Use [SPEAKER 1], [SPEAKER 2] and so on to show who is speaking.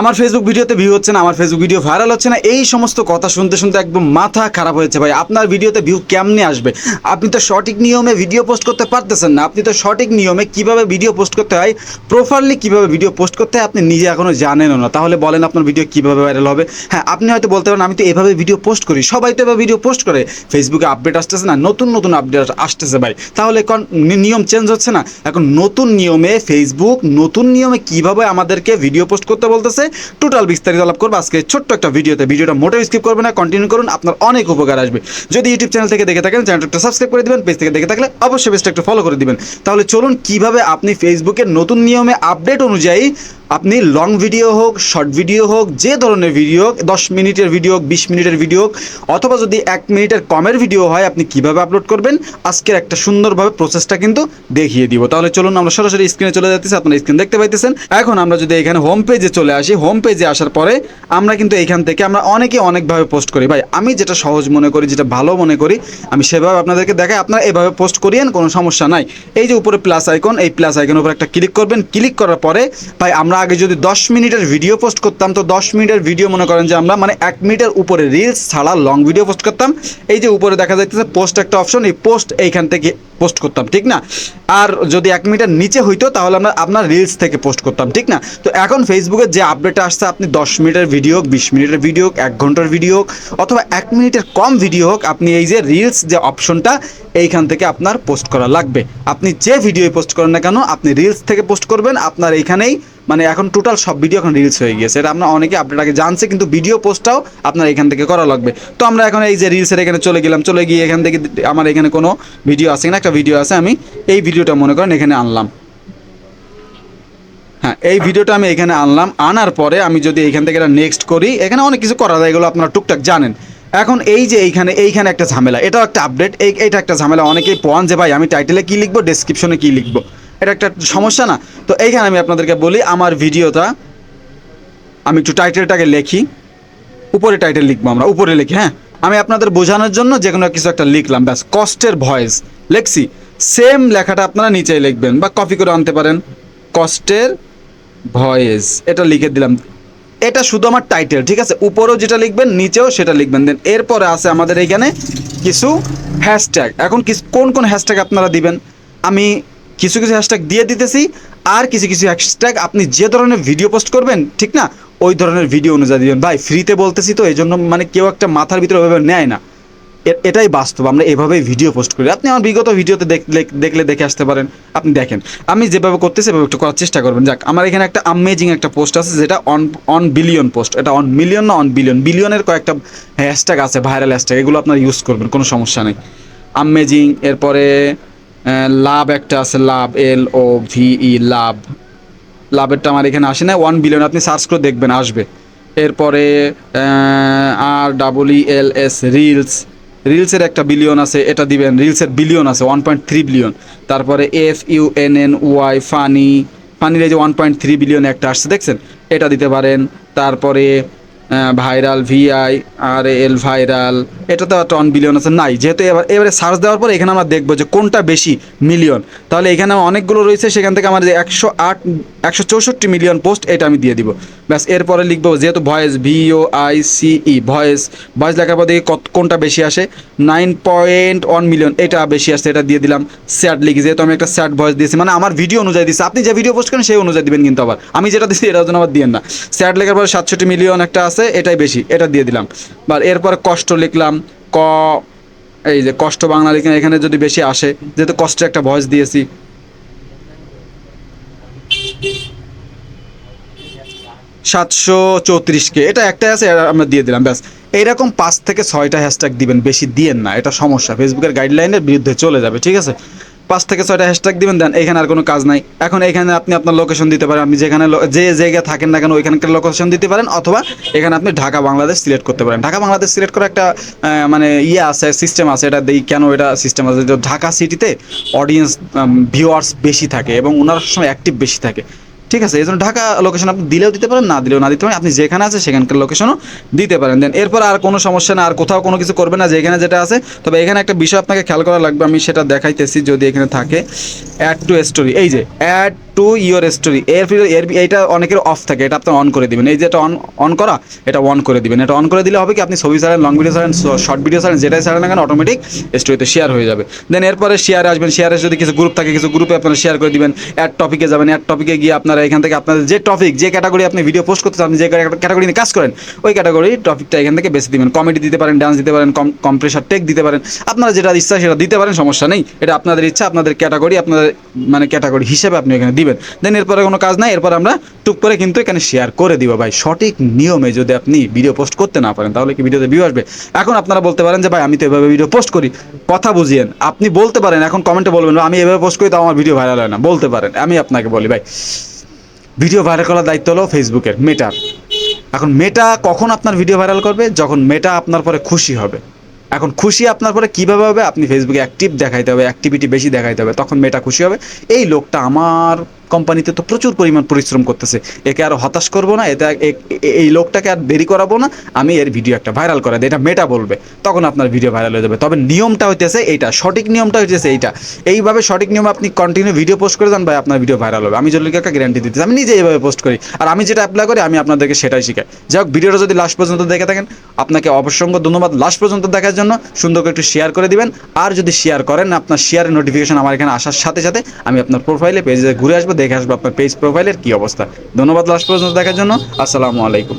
[SPEAKER 1] আমার ফেসবুক ভিডিওতে ভিউ হচ্ছে না, আমার ফেসবুক ভিডিও ভাইরাল হচ্ছে না, এই সমস্ত কথা শুনতে শুনতে একদম মাথা খারাপ হয়েছে ভাই। আপনার ভিডিওতে ভিউ কেমনে আসবে? আপনি তো সঠিক নিয়মে ভিডিও পোস্ট করতে পারতেছেন না। আপনি তো সঠিক নিয়মে কীভাবে ভিডিও পোস্ট করতে হয় প্রপারলি কীভাবে ভিডিও পোস্ট করতে হয়, আপনি নিজে এখনও জানেনও না। তাহলে বলেন আপনার ভিডিও কীভাবে ভাইরাল হবে? হ্যাঁ আপনি হয়তো বলতে পারেন, আমি তো এভাবে ভিডিও পোস্ট করি। সবাই তো এভাবে ভিডিও পোস্ট করে। ফেসবুকে আপডেট আসতেছে না, নতুন নতুন আপডেট আসতেছে ভাই। তাহলে এখন নিয়ম চেঞ্জ হচ্ছে না। এখন নতুন নিয়মে ফেসবুক নতুন নিয়মে কীভাবে আমাদেরকে ভিডিও পোস্ট করতে বলতেছে টোটাল বিস্তারিত আলাপ করব আজকে ছোট্ট একটা ভিডিওতে। ভিডিওটা মোটেও স্কিপ করবে না কন্টিনিউ করুন, আপনার অনেক উপকার আসবে। যদি ইউটিউব চ্যানেল থেকে দেখে থাকেন চ্যানেলটা একটা সাবস্ক্রাইব করে দেবেন পেজ থেকে দেখে থাকলে অবশ্যই পেজটা একটু ফলো করে দিবেন। তাহলে চলুন কীভাবে আপনি ফেসবুকের নতুন নিয়মে আপডেট অনুযায়ী আপনি লং ভিডিও হোক শর্ট ভিডিও হোক, যে ধরনের ভিডিও হোক, দশ মিনিটের ভিডিও হোক, বিশ মিনিটের ভিডিও হোক, অথবা যদি এক মিনিটের কমের ভিডিও হয়, আপনি কীভাবে আপলোড করবেন? আজকের একটা সুন্দরভাবে প্রসেসটা কিন্তু দেখিয়ে দিব। তাহলে চলুন আমরা সরাসরি স্ক্রিনে চলে যাচ্ছি আপনারা স্ক্রিন দেখতে পাইতেছেন। এখন আমরা যদি এখানে হোম পেজে চলে আসি হোম পেজে আসার পরে আমরা কিন্তু এখান থেকে আমরা অনেকে অনেকভাবে পোস্ট করি। ভাই, আমি যেটা সহজ মনে করি, যেটা ভালো মনে করি, আমি সেভাবে আপনাদেরকে দেখাই। আপনারা এভাবে পোস্ট করিয়েন, কোনো সমস্যা নাই। এই যে উপরে প্লাস আইকন এই প্লাস আইকনের উপর একটা ক্লিক করবেন। ক্লিক করার পরে, ভাই, আমরা আগে যদি দশ মিনিটের ভিডিও পোস্ট করতাম, তো দশ মিনিটের ভিডিও মনে করেন যে আমরা মানে এক মিনিটের উপরে রিলস ছাড়া লং ভিডিও পোস্ট করতাম। এই যে উপরে দেখা যাইতেছে পোস্ট একটা অপশন এই পোস্ট এইখান থেকে পোস্ট করতাম, ঠিক না? আর যদি এক মিনিটের নিচে হইতো, তাহলে আমরা আপনার রিলস থেকে পোস্ট করতাম, ঠিক না? তো এখন ফেসবুকে যে আপডেটটা আসছে, আপনি দশ মিনিটের ভিডিও হোক, বিশ মিনিটের ভিডিও হোক, এক ঘণ্টার ভিডিও হোক, অথবা এক মিনিটের কম ভিডিও হোক, আপনি এই যে রিলস যে অপশনটা এইখান থেকে আপনার পোস্ট করা লাগবে। আপনি যে ভিডিও পোস্ট করেন না কেন, আপনি রিলস থেকে পোস্ট করবেন, আপনার এইখানেই মানে এখন টোটাল সব ভিডিও এখন রিলস হয়ে গিয়েছে। এটা আপনার অনেকে আপডেট আগে জানছে, কিন্তু ভিডিও পোস্টটাও আপনার এখান থেকে করা লাগবে। তো আমরা এখন এই যে রিলসের এখানে চলে গেলাম, চলে গিয়ে এখান থেকে আমার এখানে কোনো ভিডিও আছে না একটা ভিডিও আছে, আমি এই ভিডিওটা মনে করেন এখানে আনলাম। হ্যাঁ এই ভিডিওটা আমি এখানে আনলাম। আনার পরে আমি যদি এখান থেকে এটা নেক্সট করি, এখানে অনেক কিছু করা যায়, এগুলো আপনারা টুকটাক জানেন। এখন এই যে এইখানে এইখানে একটা ঝামেলা, এটাও একটা আপডেট এই এটা একটা ঝামেলা, অনেকেই পান যে, ভাই, আমি টাইটেলে কী লিখব? ডেসক্রিপশনে কী লিখব? এটা একটা সমস্যা না। তো এইখানে আমি আপনাদেরকে বলি, আমার ভিডিওটা আমি একটু টাইটেলটাকে লিখি। উপরে টাইটেল লিখব আমরা, উপরে লিখি হ্যাঁ? আমি আপনাদের বোঝানোর জন্য যে কোনো কিছু একটা লিখলাম, ব্যাস, কষ্টের ভয়েস। লেখছি সেম লেখাটা আপনারা নিচেই লিখবেন বা কপি করে আনতে পারেন। কষ্টের ভয়েস, এটা লিখে দিলাম। এটা শুধু আমার টাইটেল, ঠিক আছে? উপরেও যেটা লিখবেন, নিচেও সেটা লিখবেন। দেন এরপরে আছে আমাদের এইখানে কিছু হ্যাশট্যাগ এখন কিস- কোন কোন হ্যাশট্যাগ আপনারা দিবেন? আমি কিছু কিছু হ্যাশট্যাগ দিয়ে দিতেছি, আর কিছু কিছু হ্যাশট্যাগ আপনি যে ধরনের ভিডিও পোস্ট করবেন, ঠিক না? ওই ধরনের ভিডিও অনুযায়ী দিবেন। ভাই ফ্রিতে বলতেছি তো এই জন্য মানে কেউ একটা মাথার ভিতরে ওইভাবে নেয় না। এটাই বাস্তব, আমরা এভাবেই ভিডিও পোস্ট করি। আপনি আমার বিগত ভিডিওতে দেখ- দেখলে দেখে আসতে পারেন। আপনি দেখেন, আমি যেভাবে করতেছি সেভাবে একটু করার চেষ্টা করবেন। যাক, আমার এখানে একটা আমেজিং একটা পোস্ট আছে, যেটা অন অন বিলিয়ন পোস্ট এটা অন মিলিয়ন না অন বিলিয়ন বিলিয়নের কয়েকটা হ্যাশট্যাগ আছে ভাইরাল হ্যাশট্যাগ এগুলো আপনার ইউজ করবেন, কোনো সমস্যা নেই। আমেজিং এরপরে লাভ একটা আছে, লাভ, এল ও ভি ই, লাভ। লাভেরটা আমার এখানে আসে না ওয়ান বিলিয়ন আপনি সার্চ করে দেখবেন, আসবে। এরপরে আর double E L S reels রিলসের একটা বিলিয়ন আছে, এটা দিবেন রিলসের বিলিয়ন আছে ওয়ান পয়েন্ট থ্রি বিলিয়ন তারপরে F U N N Y funny ফানির এই যে ওয়ান পয়েন্ট থ্রি বিলিয়ন একটা আসছে, দেখছেন? এটা দিতে পারেন। তারপরে viral V I R L viral, এটা তো অন বিলিয়ন আছে, নাই। যেহেতু এবার এবারে সার্চ দেওয়ার পর এখানে আমরা দেখব যে কোনটা বেশি মিলিয়ন তাহলে এখানে অনেকগুলো রয়েছে, সেখান থেকে আমার যে একশো আট একশো চৌষট্টি মিলিয়ন পোস্ট, এটা আমি দিয়ে দিব। ব্যাস, এরপরে লিখব যেহেতু voice V O I C E voice. Voice লেখার পর দেখি কত কোনটা বেশি আসে। নাইন পয়েন্ট ওয়ান মিলিয়ন, এটা বেশি আসছে, এটা দিয়ে দিলাম স্যাড লিখি। যেহেতু আমি একটা স্যাড ভয়েস দিয়েছি মানে আমার ভিডিও অনুযায়ী দিচ্ছি আপনি যে ভিডিও পোস্ট করেন, সেই অনুযায়ী দিবেন কিন্তু আবার। আমি যেটা দিচ্ছি এটার জন্য আবার দিয়েন না। স্যাড লেখার পরে সাতষট্টি মিলিয়ন একটা আছে, এটাই বেশি, এটা দিয়ে দিলাম। বা এরপরে কষ্ট লিখলাম, ক এই যে কষ্ট বাংলা লিখে এখানে যদি বেশি আসে, যেহেতু কষ্টে একটা ভয়েস দিয়েছি সাতশো চৌত্রিশকে। এটা একটাই আছে আমরা দিয়ে দিলাম, ব্যাস। এইরকম পাঁচ থেকে ছয়টা হ্যাশট্যাগ দিবেন, বেশি দিয়েন না, এটা সমস্যা। ফেসবুকের গাইডলাইনের বিরুদ্ধে চলে যাবে, ঠিক আছে? পাঁচ থেকে ছয়টা হ্যাশট্যাগ দিবেন, দেন এখানে আর কোনো কাজ নাই। এখন এখানে আপনি আপনার লোকেশন দিতে পারেন, আপনি যেখানে যে জায়গায় থাকেন না কেন, ওইখানকার লোকেশন দিতে পারেন, অথবা এখানে আপনি ঢাকা, বাংলাদেশ সিলেক্ট করতে পারেন। ঢাকা, বাংলাদেশ সিলেক্ট করা একটা মানে ইয়ে আছে সিস্টেম আছে, এটা দেই কেন এটা সিস্টেম আছে? ঢাকা সিটিতে অডিয়েন্স ভিউয়ার্স বেশি থাকে এবং ওনার সময় অ্যাক্টিভ বেশি থাকে। ঠিক আছে এই জন্য ঢাকা লোকেশন আপনি দিলেও দিতে পারেন, না দিলেও না দিতে পারেন। আপনি যেখানে আছে সেখানকার লোকেশনও দিতে পারেন। দেন এরপর আর কোনো সমস্যা না আর কোথাও কোনো কিছু করবে না, যেখানে যেটা আছে। তবে এখানে একটা বিষয় আপনাকে খেয়াল করা লাগবে, আমি সেটা দেখাইতেছি যদি এখানে থাকে। অ্যাড টু স্টোরি এই যে অ্যাড টু ইওর স্টোরি এর এর এইটা অনেকের অফ থাকে, এটা আপনি অন করে দিবেন। এই যে এটা অন অন করা, এটা অন করে দিবেন। এটা অন করে দিলে হবে কি, আপনি ছবি ছাড়েন লং ভিডিও ছাড়েন শর্ট ভিডিও ছাড়েন, যেটাই ছাড়েন না কেন অটোমেটিক স্টোরিতে শেয়ার হয়ে যাবে। দেন এরপরে শেয়ারে আসবেন শেয়ারে যদি কিছু গ্রুপ থাকে, কিছু গ্রুপে আপনারা শেয়ার করে দিবেন। অ্যাড টপিকে যাবেন অ্যাড টপিকে গিয়ে আপনারা এখান থেকে আপনাদের যে টপিক যে ক্যাটাগরি আপনি ভিডিও পোস্ট করতে চান যে ক্যাটাগরি নিয়ে কাজ করেন, ওই ক্যাটাগরি টপিকটা এখান থেকে বেছে দিবেন। কমেডি দিতে পারেন ডান্স দিতে পারেন কম টেক দিতে পারেন। আপনারা যেটা ইচ্ছা সেটা দিতে পারেন, সমস্যা নেই। এটা আপনাদের ইচ্ছা, আপনাদের ক্যাটাগরি আপনাদের মানে ক্যাটাগরি হিসেবে আপনি এখানে দিবেন। দেন এরপরে কোনো কাজ নাই, এরপর আমরা টুক করে কিন্তু এখানে শেয়ার করে দিব। ভাই, সঠিক নিয়মে যদি আপনি ভিডিও পোস্ট করতে না পারেন, তাহলে কি ভিডিওতে ভিউ আসবে? এখন আপনারা বলতে পারেন যে, ভাই, আমি তো এভাবে ভিডিও পোস্ট করি। কথা বুঝিয়েন। আপনি বলতে পারেন, এখন কমেন্টে বলবেন আমি এভাবে পোস্ট করি তো আমার ভিডিও ভাইরাল হয় না। বলতে পারেন, আমি আপনাকে বলি, ভাই ভিডিও ভাইরাল করার দায়িত্ব হলো ফেসবুকের মেটার এখন মেটা কখন আপনার ভিডিও ভাইরাল করবে? যখন মেটা আপনার পরে খুশি হবে। এখন খুশি আপনার পরে কীভাবে হবে? আপনি ফেসবুকে অ্যাক্টিভ দেখাইতে হবে অ্যাক্টিভিটি বেশি দেখাইতে হবে, তখন মেটা খুশি হবে। এই লোকটা আমার কোম্পানিতে তো প্রচুর পরিমাণ পরিশ্রম করতেছে। একে আর হতাশ করব না এতে এ- এ- এই লোকটাকে আর দেরি করাবো না। আমি এর ভিডিও একটা ভাইরাল করে দিই, এটা মেটা বলবে। তখন আপনার ভিডিও ভাইরাল হয়ে যাবে। তবে নিয়মটা হইতেছে এইটা, সঠিক নিয়মটা হইতেছে এইটা। এইভাবে সঠিক নিয়মে আপনি কন্টিনিউ ভিডিও পোস্ট করে দেন ভাই, আপনার ভিডিও ভাইরাল হবে। আমি জলিকে একটা গ্যারান্টি দিতেছি, আমি নিজে এইভাবে পোস্ট করি। আর আমি যেটা অ্যাপ্লাই করি, আমি আপনাদেরকে সেটাই শিখাই। যাই হোক, ভিডিওটা যদি লাস্ট পর্যন্ত দেখে থাকেন, আপনাকে অবশ্যই ধন্যবাদ। লাস্ট পর্যন্ত দেখার জন্য সুন্দর করে একটু শেয়ার করে দিবেন। আর যদি শেয়ার করেন, আপনার শেয়ারের নোটিফিকেশন আমার এখানে আসার সাথে সাথে আমি আপনার প্রোফাইলে পেজে ঘুরে আসব দেখে আসব আপনার পেজ প্রোফাইলের কি অবস্থা। ধন্যবাদ লাস্ট পর্যন্ত দেখার জন্য। আসসালামু আলাইকুম।